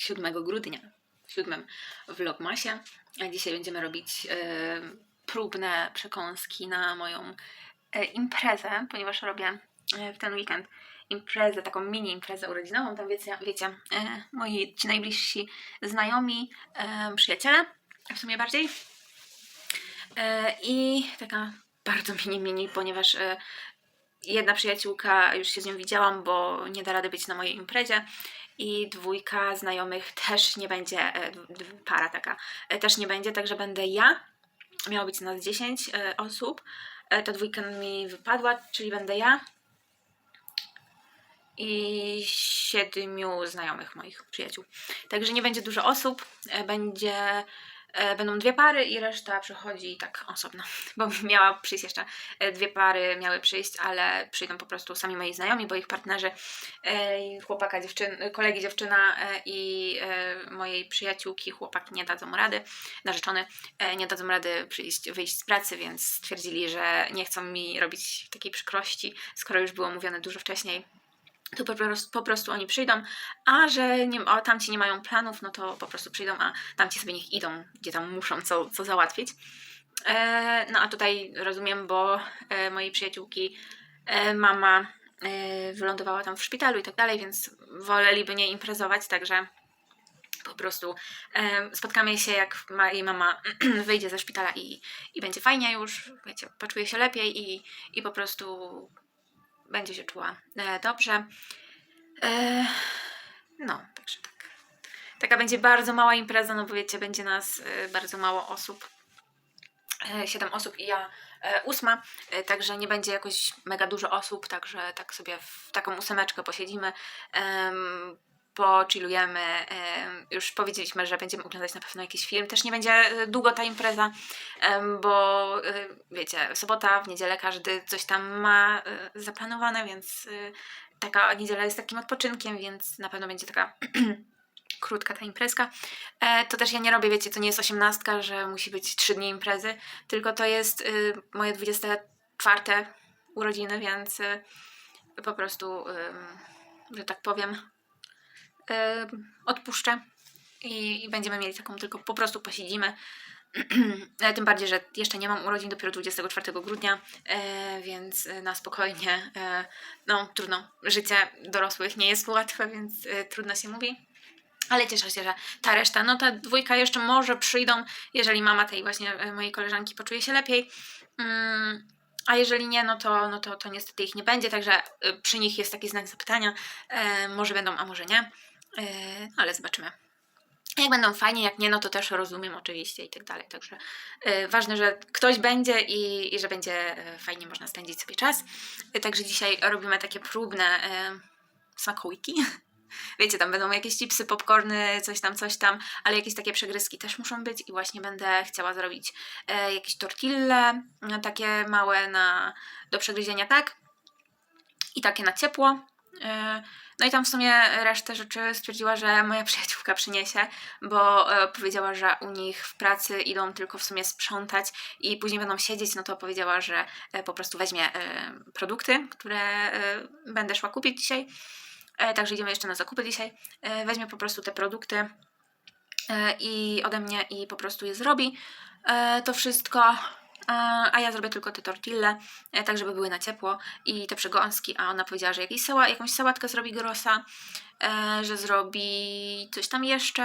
Dzień dobry, 7 grudnia, w siódmym vlogmasie. A Dzisiaj będziemy robić e, próbne przekąski na moją e, imprezę, ponieważ robię e, w ten weekend imprezę, taką mini imprezę urodzinową. Tam wiecie, wiecie moi ci najbliżsi znajomi, przyjaciele, w sumie bardziej. I taka bardzo mini, mini, ponieważ jedna przyjaciółka, już się z nią widziałam, bo nie da rady być na mojej imprezie i dwójka znajomych też nie będzie, e, para taka, e, też nie będzie, także będę ja. Miało być nas 10 e, osób. Ta dwójka mi wypadła, czyli będę ja i siedmiu znajomych moich przyjaciół. Także nie będzie dużo osób, będzie, będą dwie pary i reszta przychodzi tak osobno, bo miała przyjść jeszcze e, dwie pary, miały przyjść, ale przyjdą po prostu sami moi znajomi, bo ich partnerzy, e, chłopaka, dziewczyn, kolegi dziewczyna e, i e, mojej przyjaciółki chłopak nie dadzą rady, narzeczony e, nie dadzą rady przyjść, wyjść z pracy, więc stwierdzili, że nie chcą mi robić takiej przykrości, skoro już było mówione dużo wcześniej to po prostu, po prostu oni przyjdą, a że nie, a tamci nie mają planów, no to po prostu przyjdą, a tamci sobie niech idą, gdzie tam muszą co, co załatwić. E, no a tutaj rozumiem, bo e, mojej przyjaciółki e, mama e, wylądowała tam w szpitalu i tak dalej, więc woleliby nie imprezować, także po prostu e, spotkamy się, jak ma, jej mama wyjdzie ze szpitala i, i będzie fajnie już, wiecie, poczuje się lepiej i, i po prostu będzie się czuła e, dobrze. E, no, także tak. Taka będzie bardzo mała impreza, no bo wiecie, będzie nas e, bardzo mało osób. Siedem osób i ja ósma, także nie będzie jakoś mega dużo osób, także tak sobie w taką ósemeczkę posiedzimy. Em, Pochillujemy, em, już powiedzieliśmy, że będziemy oglądać na pewno jakiś film. Też nie będzie e, długo ta impreza, bo e, wiecie, sobota, w niedzielę każdy coś tam ma e, zaplanowane, więc taka niedziela jest takim odpoczynkiem, więc na pewno będzie taka krótka ta imprezka. To też ja nie robię, wiecie, to nie jest osiemnastka, że musi być trzy dni imprezy, tylko to jest moje 24 urodziny, więc po prostu, że tak powiem, odpuszczę i, i będziemy mieli taką tylko po prostu posiedzimy. Tym bardziej, że jeszcze nie mam urodzin, dopiero 24 grudnia, e, więc e, na spokojnie, e, no trudno, życie dorosłych nie jest łatwe, więc trudno się mówi. Ale cieszę się, że ta reszta, no ta dwójka jeszcze może przyjdą, jeżeli mama tej właśnie mojej koleżanki poczuje się lepiej. Mm, a jeżeli nie, no to, no to, to niestety ich nie będzie, także przy nich jest taki znak zapytania. Może będą, a może nie. E, ale zobaczymy. Jak będą fajnie, jak nie, no to też rozumiem oczywiście i tak dalej. Także e, ważne, że ktoś będzie i, i że będzie e, fajnie można spędzić sobie czas. Także dzisiaj robimy takie próbne smakołyki. Wiecie, tam będą jakieś chipsy, popcorny, coś tam, coś tam, ale jakieś takie przegryzki też muszą być i właśnie będę chciała zrobić jakieś tortille, takie małe na, do przegryzienia, tak? I takie na ciepło. E, no i tam w sumie resztę rzeczy stwierdziła, że moja przyjaciółka przyniesie, bo e, powiedziała, że u nich w pracy idą tylko w sumie sprzątać i później będą siedzieć, no to powiedziała, że e, po prostu weźmie produkty, które będę szła kupić dzisiaj. Także idziemy jeszcze na zakupy dzisiaj. Weźmie po prostu te produkty i ode mnie i po prostu je zrobi. To wszystko. A ja zrobię tylko te tortille, e, tak żeby były na ciepło i te przegąski. A ona powiedziała, że jakiś sała, jakąś sałatkę zrobi grosa, e, że zrobi coś tam jeszcze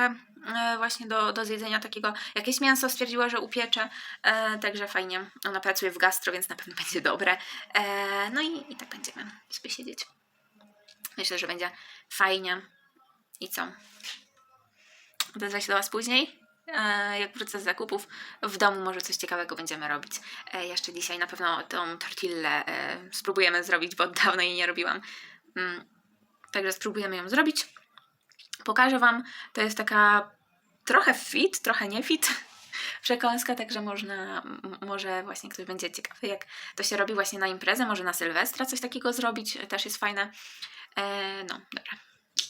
e, właśnie do, do zjedzenia takiego. Jakieś mięso stwierdziła, że upiecze. Także fajnie. Ona pracuje w gastro, więc na pewno będzie dobre. No i, i tak będziemy sobie siedzieć. Myślę, że będzie fajnie. I co? Odezwę się do Was później. E, Jak wrócę z zakupów, w domu może coś ciekawego będziemy robić. E, Jeszcze dzisiaj na pewno tą tortillę e, spróbujemy zrobić, bo od dawna jej nie robiłam. Mm, Także spróbujemy ją zrobić. Pokażę Wam. To jest taka trochę fit, trochę nie fit przekąska, także można, może właśnie ktoś będzie ciekawy, jak to się robi właśnie na imprezę, może na Sylwestra coś takiego zrobić, też jest fajne. No, dobra,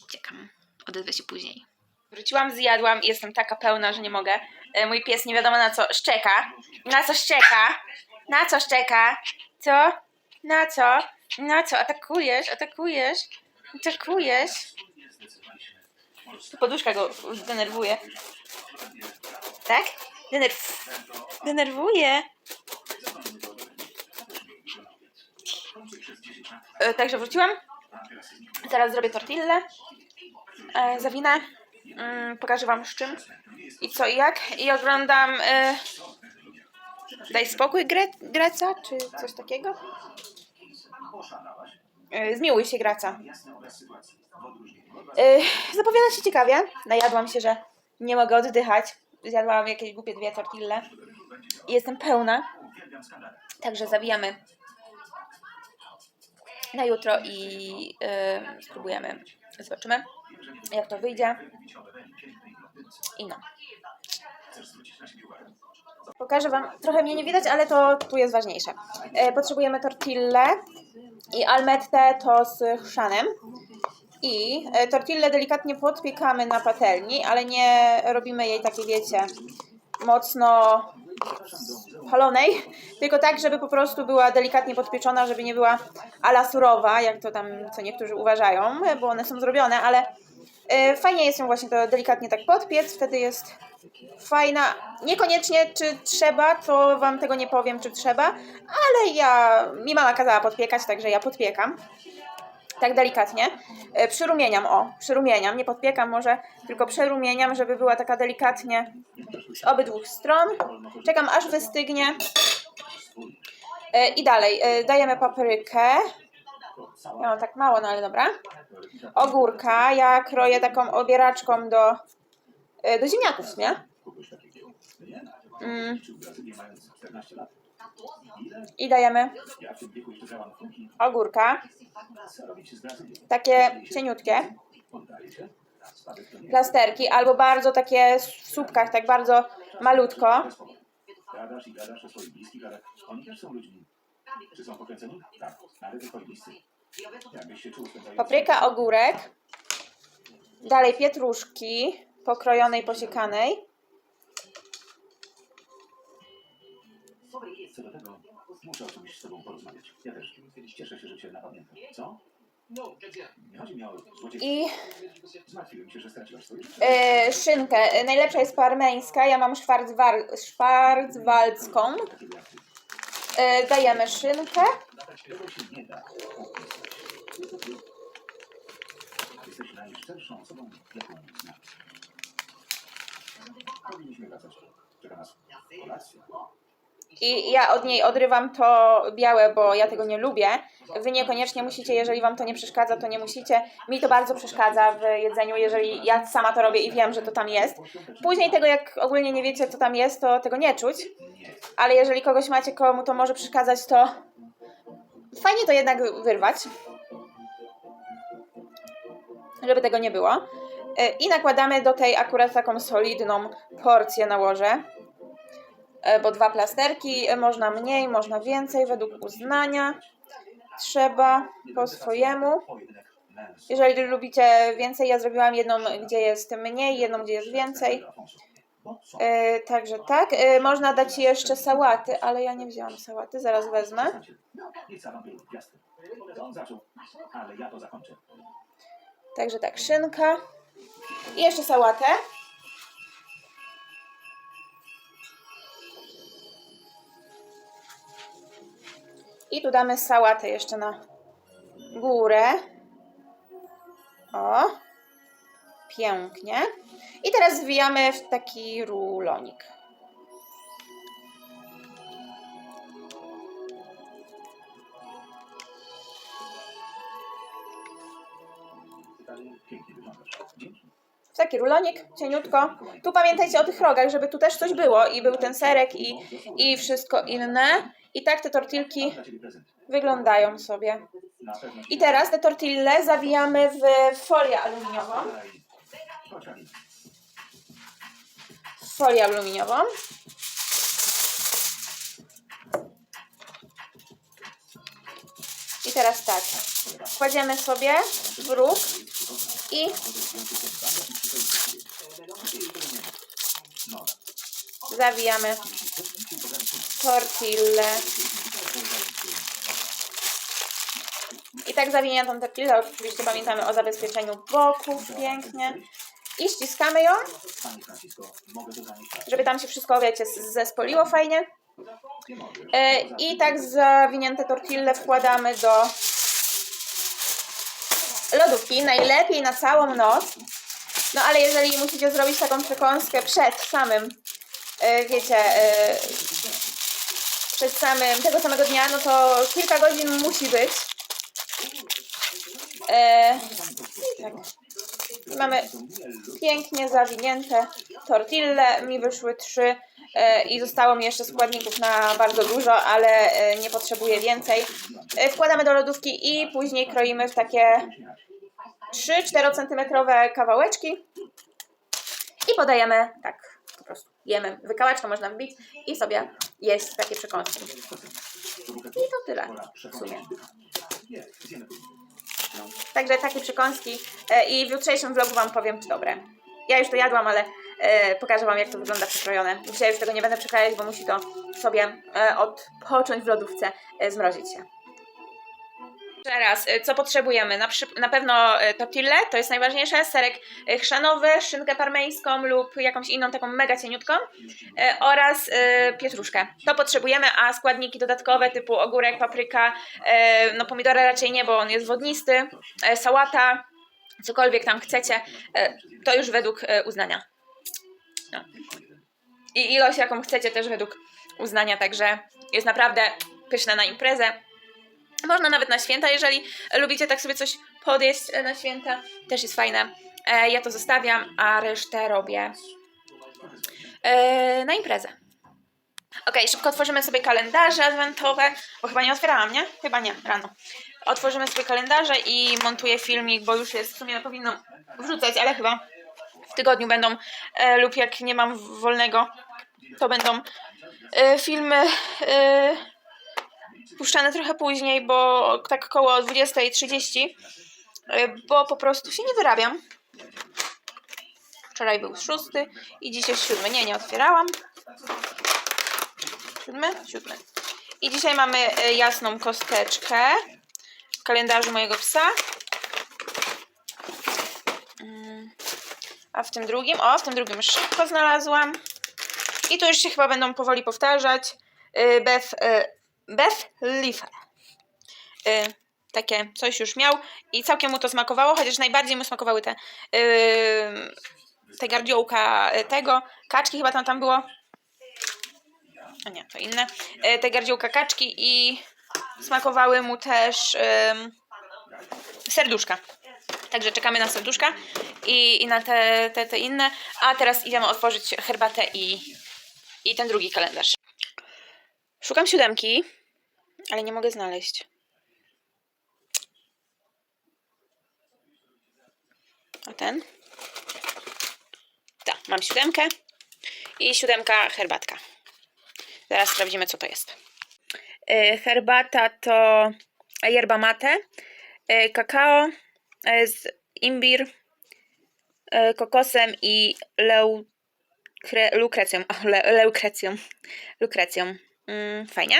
uciekam. Odezwę się później. Wróciłam, zjadłam i jestem taka pełna, że nie mogę. E, mój pies nie wiadomo na co szczeka. Na co szczeka? Na co szczeka? Co? Na co? Na co? Atakujesz? Atakujesz? Atakujesz? Tu poduszka go denerwuje. Tak? Denerw... Denerwuje. E, Także wróciłam. Teraz zrobię tortillę. E, zawinę. Mm, pokażę wam z czym i co i jak. I oglądam e, Daj spokój Gre Greca, czy coś takiego? E, zmiłuj się Greca. E, zapowiada się ciekawie. Najadłam się, że nie mogę oddychać. Zjadłam jakieś głupie dwie tortille. I jestem pełna. Także zawijamy na jutro i e, spróbujemy. Zobaczymy, jak to wyjdzie. I no. Pokażę Wam, trochę mnie nie widać, ale to tu jest ważniejsze. E, potrzebujemy tortillę i almettę to z chrzanem. I e, tortillę delikatnie podpiekamy na patelni, ale nie robimy jej takiej, wiecie, mocno palonej, tylko tak, żeby po prostu była delikatnie podpieczona, żeby nie była ala surowa, jak to tam co niektórzy uważają, bo one są zrobione, ale e, fajnie jest ją właśnie to delikatnie tak podpiec, wtedy jest fajna. Niekoniecznie czy trzeba, to wam tego nie powiem, czy trzeba, ale ja, mi mama kazała podpiekać, także ja podpiekam. Tak delikatnie. E, Przyrumieniam, o, przyrumieniam, nie podpiekam może, tylko przerumieniam, żeby była taka delikatnie z obydwu stron. Czekam aż wystygnie. E, I dalej, e, dajemy paprykę. Ja mam tak mało, no ale dobra. Ogórka, ja kroję taką obieraczką do, do ziemniaków, sumie. Mm. I dajemy ogórka. Takie cieniutkie. Plasterki, albo bardzo takie w słupkach, tak bardzo malutko. Gadasz i gadasz o swoich bliskich, ale oni też są ludźmi. Czy są pokręceni? Tak, ale tylko bliscy. Jakbyś się czuł. Papryka, ogórek. Dalej pietruszki pokrojonej, posiekanej. Co do tego, muszę o czymś z tobą porozmawiać. Ja też. Cieszę się, że cię napamiętam. Co? Nie chodzi mi o złodziejstwo. I Zmartwiłem się, że straciłaś swoje życie. e, szynkę. E, Najlepsza jest parmeńska. Ja mam. Takiego jak ty. E, dajemy szynkę. Tego się nie da opisać. Jesteś najszczerszą osobą, jaką znam. Powinniśmy wracać. Czeka nas kolacja. I ja od niej odrywam to białe, bo ja tego nie lubię. Wy niekoniecznie musicie, jeżeli wam to nie przeszkadza, to nie musicie. Mi to bardzo przeszkadza w jedzeniu, jeżeli ja sama to robię i wiem, że to tam jest. Później tego, jak ogólnie nie wiecie, co tam jest, to tego nie czuć. Ale jeżeli kogoś macie, komu to może przeszkadzać, to fajnie to jednak wyrwać. Żeby tego nie było. E, I nakładamy do tej akurat taką solidną porcję nałożę e, bo dwa plasterki, e, można mniej, można więcej, według uznania. Trzeba po swojemu. Jeżeli lubicie więcej, ja zrobiłam jedną, gdzie jest mniej, jedną, gdzie jest więcej. E, także tak. E, można dać jeszcze sałaty, ale ja nie wzięłam sałaty, zaraz wezmę. Także tak, szynka. I jeszcze sałatę. I tu damy sałatę jeszcze na górę. O. Pięknie. I teraz zwijamy w taki rulonik. W taki rulonik, cieniutko. Tu pamiętajcie o tych rogach, żeby tu też coś było. I był ten serek i, i wszystko inne. I tak te tortilki wyglądają sobie. I teraz te tortille zawijamy w folię aluminiową. W folię aluminiową. I teraz tak. Kładziemy sobie w róg i zawijamy tortillę. I tak zawiniętą tortillę, oczywiście pamiętamy o zabezpieczeniu boków pięknie. I ściskamy ją, żeby tam się wszystko, wiecie, zespoliło fajnie. E, I tak zawinięte tortille wkładamy do lodówki, najlepiej na całą noc. No ale jeżeli musicie zrobić taką przekąskę przed samym, e, wiecie, e, przed samym, tego samego dnia, no to kilka godzin musi być. E, tak. I mamy pięknie zawinięte tortille. Mi wyszły trzy e, i zostało mi jeszcze składników na bardzo dużo, ale e, nie potrzebuję więcej. E, Wkładamy do lodówki i później kroimy w takie 3-4 cm kawałeczki i podajemy tak. Jemy. Wykałeczkę można wbić i sobie jeść takie przekąski. I to tyle w sumie. No. Także takie przekąski e, i w jutrzejszym vlogu Wam powiem, czy dobre. Ja już to jadłam, ale e, pokażę Wam, jak to wygląda przekrojone. Dzisiaj już tego nie będę przekrajać, bo musi to sobie e, odpocząć w lodówce, zmrozić się. Teraz, e, co potrzebujemy? Na, na pewno e, tortille, to jest najważniejsze, serek e, chrzanowy, szynkę parmeńską lub jakąś inną taką mega cieniutką oraz pietruszkę. To potrzebujemy, a składniki dodatkowe typu ogórek, papryka, no pomidora raczej nie, bo on jest wodnisty, sałata, cokolwiek tam chcecie, to już według uznania. No. I ilość jaką chcecie też według uznania, także jest naprawdę pyszne na imprezę. Można nawet na święta, jeżeli lubicie tak sobie coś podjeść na święta, też jest fajne. E, Ja to zostawiam, a resztę robię e, na imprezę. Ok, szybko otworzymy sobie kalendarze adwentowe, bo chyba nie otwierałam, nie? Chyba nie, rano. Otworzymy sobie kalendarze i montuję filmik, bo już jest, w sumie powinnam wrzucać, ale chyba w tygodniu będą, e, lub jak nie mam wolnego, to będą e, filmy e, puszczane trochę później, bo tak koło 20.30, e, bo po prostu się nie wyrabiam. Wczoraj był szósty i dzisiaj siódmy. Nie, nie otwierałam. Siódmy? Siódmy. I dzisiaj mamy e, jasną kosteczkę w kalendarzu mojego psa. Mm. A w tym drugim, o, w tym drugim szybko znalazłam. I tu już się chyba będą powoli powtarzać. Y, Beth, y, Leafer. Y, Takie coś już miał i całkiem mu to smakowało, chociaż najbardziej mu smakowały te, y, te gardziołka y, tego. Kaczki chyba tam tam było. A nie, to inne. Y, Te gardziołka kaczki i smakowały mu też ym, serduszka. Także czekamy na serduszka i, i na te, te, te inne. A teraz idziemy otworzyć herbatę i, i ten drugi kalendarz. Szukam siódemki, ale nie mogę znaleźć. A ten? Tak, mam siódemkę i siódemka herbatka. Zaraz sprawdzimy, co to jest. Yy, herbata to yerba mate, yy, kakao yy, z imbir, kokosem i leukre, lukrecją. O, le, leukrecją. Lukrecją. Mm, fajnie.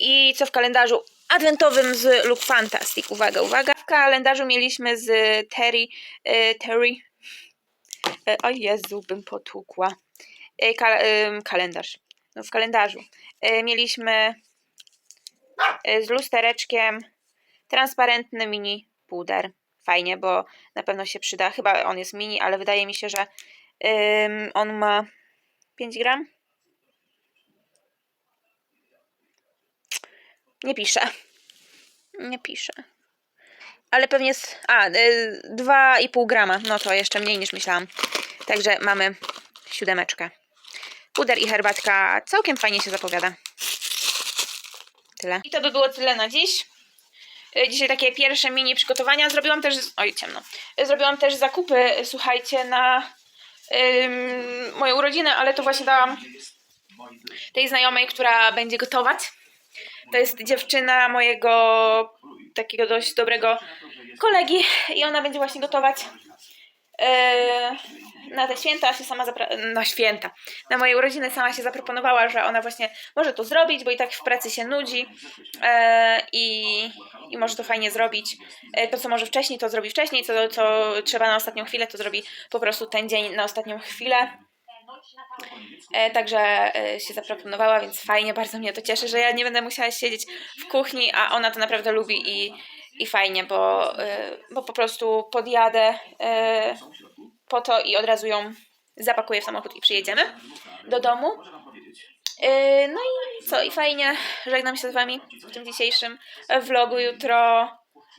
I co w kalendarzu adwentowym z Look Fantastic. Uwaga, uwaga. W kalendarzu mieliśmy z Terry. E, Terry. E, o Jezu, bym potłukła. E, em, kalendarz. No w kalendarzu. E, mieliśmy e, z lustereczkiem transparentny mini puder. Fajnie, bo na pewno się przyda. Chyba on jest mini, ale wydaje mi się, że on ma 5 gram. Nie pisze. Nie pisze. Ale pewnie jest. A, y, 2,5 grama. No to jeszcze mniej niż myślałam. Także mamy siódemeczkę. Puder i herbatka całkiem fajnie się zapowiada. Tyle. I to by było tyle na dziś. Y, Dzisiaj takie pierwsze mini przygotowania. Zrobiłam też. Oj, ciemno. Y, Zrobiłam też zakupy, słuchajcie, na ym, moje urodziny, ale to właśnie dałam tej znajomej, która będzie gotować. To jest dziewczyna mojego takiego dość dobrego kolegi i ona będzie właśnie gotować. e, na te święta się sama na święta, na moje urodziny sama się zaproponowała, że ona właśnie może to zrobić, bo i tak w pracy się nudzi e, i, i może to fajnie zrobić. E, to, co może wcześniej, to zrobi wcześniej, co, co trzeba na ostatnią chwilę, to zrobi po prostu ten dzień na ostatnią chwilę. E, także e, się zaproponowała, więc fajnie, bardzo mnie to cieszy, że ja nie będę musiała siedzieć w kuchni, a ona to naprawdę lubi i, i fajnie, bo, e, bo po prostu podjadę po to i od razu ją zapakuję w samochód i przyjedziemy do domu. No i co, i fajnie, żegnam się z Wami w tym dzisiejszym vlogu jutro.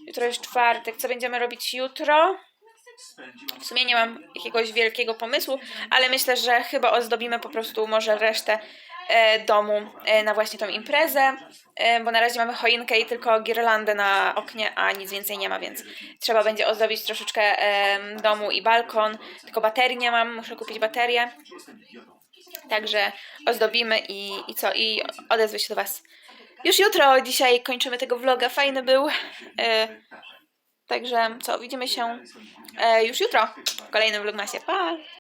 Jutro jest czwartek, co będziemy robić jutro? W sumie nie mam jakiegoś wielkiego pomysłu, ale myślę, że chyba ozdobimy po prostu może resztę e, domu e, na właśnie tą imprezę, e, bo na razie mamy choinkę i tylko girlandę na oknie, a nic więcej nie ma, więc trzeba będzie ozdobić troszeczkę domu i balkon. Tylko baterii nie mam, muszę kupić baterię. Także ozdobimy i, i co? I odezwę się do Was już jutro. Dzisiaj kończymy tego vloga. Fajny był. Także co? Widzimy się e, już jutro w kolejnym vlogmasie. Pa!